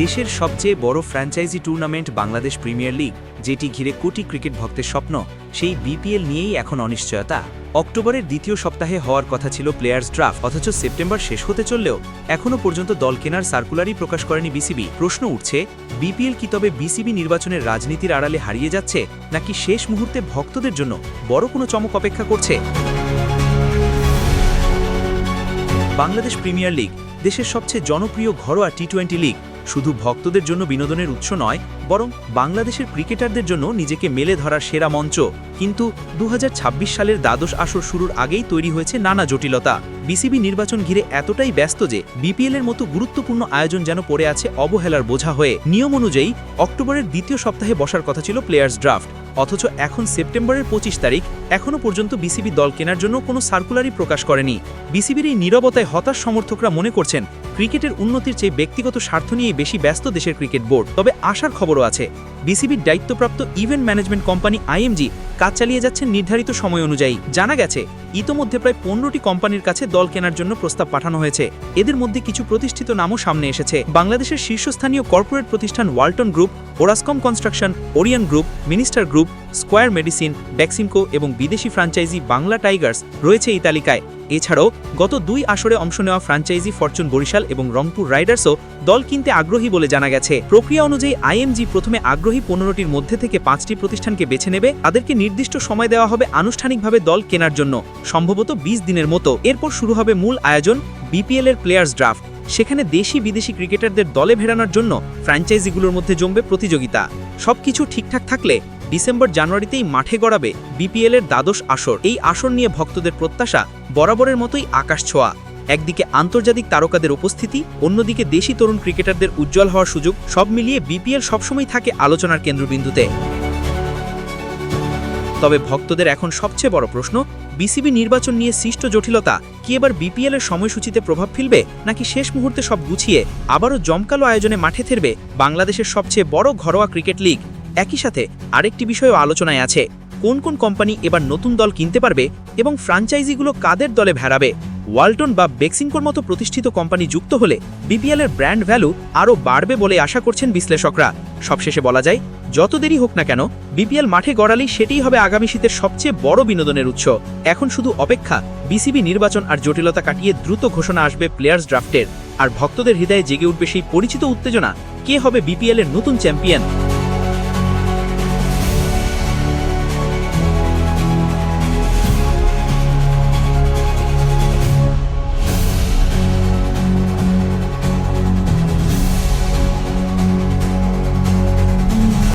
দেশের সবচেয়ে বড় franchise tournament Bangladesh Premier League, যেটি ঘিরে কোটি ক্রিকেট ভক্তের স্বপ্ন, সেই বিপিএল নিয়েই এখন অনিশ্চয়তা। অক্টোবরের দ্বিতীয় সপ্তাহে হওয়ার কথা ছিল প্লেয়ার্স ড্রাফট, অথচ সেপ্টেম্বর শেষ হতে চললেও এখনও পর্যন্ত দল কেনার সার্কুলারই প্রকাশ করেনি বিসিবি। প্রশ্ন উঠছে, বিপিএল কি তবে বিসিবি নির্বাচনের রাজনীতির আড়ালে হারিয়ে যাচ্ছে, নাকি শেষ মুহূর্তে ভক্তদের জন্য বড় কোনো চমক অপেক্ষা করছে? বাংলাদেশ প্রিমিয়ার লিগ, দেশের সবচেয়ে জনপ্রিয় ঘরোয়া টি টোয়েন্টি লিগ শুধু ভক্তদের জন্য বিনোদনের উৎস নয়, বরং বাংলাদেশের ক্রিকেটারদের জন্য নিজেকে মেলে ধরার সেরা মঞ্চ। কিন্তু দু হাজার ছাব্বিশ সালের দ্বাদশ আসর শুরুর আগেই তৈরি হয়েছে নানা জটিলতা। বিসিবি নির্বাচন ঘিরে এতটাই ব্যস্ত যে বিপিএল এর মতো গুরুত্বপূর্ণ আয়োজন যেন পড়ে আছে অবহেলার বোঝা হয়ে। নিয়ম অনুযায়ী, অক্টোবরের দ্বিতীয় সপ্তাহে বসার কথা ছিল প্লেয়ার্স ড্রাফট। অথচ এখন সেপ্টেম্বরের পঁচিশ তারিখ এখনও পর্যন্ত বিসিবি দল কেনার জন্য কোনো সার্কুলারই প্রকাশ করেনি। বিসিবির এই নীরবতায় হতাশ সমর্থকরা মনে করছেন ক্রিকেটের উন্নতির চেয়ে ব্যক্তিগত স্বার্থ নিয়ে বেশি ব্যস্ত দেশের ক্রিকেট বোর্ড। তবে আশার খবরও আছে। বিসিবির দায়িত্বপ্রাপ্ত ইভেন্ট ম্যানেজমেন্ট কোম্পানি আইএমজি কাজ চালিয়ে যাচ্ছেন নির্ধারিত সময় অনুযায়ী। জানা গেছে, ইতোমধ্যে প্রায় পনেরোটি কোম্পানির কাছে দল কেনার জন্য প্রস্তাব পাঠানো হয়েছে। এদের মধ্যে কিছু প্রতিষ্ঠিত নামও সামনে এসেছে। বাংলাদেশের শীর্ষস্থানীয় কর্পোরেট প্রতিষ্ঠান Walton group, Orascom construction, Orion group, Minister group Square medicine Beximco এবং বিদেশি ফ্র্যাঞ্চাইজি বাংলা টাইগার্স রয়েছে এই তালিকায়। এছাড়াও, গত দুই আসরে অংশ নেওয়া ফ্র্যাঞ্চাইজি ফরচুন বরিশাল এবং রংপুর রাইডার্সও দল কিনতে আগ্রহী বলে জানা গেছে। প্রক্রিয়া অনুযায়ী আইএমজি প্রথমে আগ্রহী পনেরোটির মধ্যে থেকে পাঁচটি প্রতিষ্ঠানকে বেছে নেবে। তাদেরকে নির্দিষ্ট সময় দেওয়া হবে আনুষ্ঠানিকভাবে দল কেনার জন্য, সম্ভবত বিশ দিনের মতো। এরপর শুরু হবে মূল আয়োজন, বিপিএল এর প্লেয়ার্স ড্রাফট। সেখানে দেশি বিদেশি ক্রিকেটারদের দলে ভেড়ানোর জন্য ফ্র্যাঞ্চাইজিগুলোর মধ্যে জমবে প্রতিযোগিতা। সবকিছু ঠিকঠাক থাকলে ডিসেম্বর জানুয়ারিতেই মাঠে গড়াবে বিপিএল এর দ্বাদশ আসর। এই আসর নিয়ে ভক্তদের প্রত্যাশা বরাবরের মতোই আকাশ ছোঁয়া। একদিকে আন্তর্জাতিক তারকাদের উপস্থিতি, অন্যদিকে দেশি তরুণ ক্রিকেটারদের উজ্জ্বল হওয়ার সুযোগ, সব মিলিয়ে বিপিএল সবসময় থাকে আলোচনার কেন্দ্রবিন্দুতে। তবে ভক্তদের এখন সবচেয়ে বড় প্রশ্ন, বিসিবি নির্বাচন নিয়ে সৃষ্ট জটিলতা কি এবার বিপিএল এর সময়সূচিতে প্রভাব ফেলবে, নাকি শেষ মুহূর্তে সব গুছিয়ে আবারও জমকালো আয়োজনে মাঠে থেরবে বাংলাদেশের সবচেয়ে বড় ঘরোয়া ক্রিকেট লিগ? একই সাথে আরেকটি বিষয়ও আলোচনায় আছে। কোন কোন কোম্পানি এবার নতুন দল কিনতে পারবে এবং ফ্র্যাঞ্চাইজিগুলো কাদের দলে ভেড়াবে? ওয়ালটন বা বেক্সিনকোর মতো প্রতিষ্ঠিত কোম্পানি যুক্ত হলে বিপিএল এর ব্র্যান্ড ভ্যালু আরও বাড়বে বলে আশা করছেন বিশ্লেষকরা। সবশেষে বলা যায়, যত দেরি হোক না কেন, বিপিএল মাঠে গড়ালেই সেটিই হবে আগামী শীতের সবচেয়ে বড় বিনোদনের উৎস। এখন শুধু অপেক্ষা, বিসিবি নির্বাচন আর জটিলতা কাটিয়ে দ্রুত ঘোষণা আসবে প্লেয়ার্স ড্রাফটের। আর ভক্তদের হৃদয়ে জেগে উঠবে সেই পরিচিত উত্তেজনা, কে হবে বিপিএল এর নতুন চ্যাম্পিয়ন?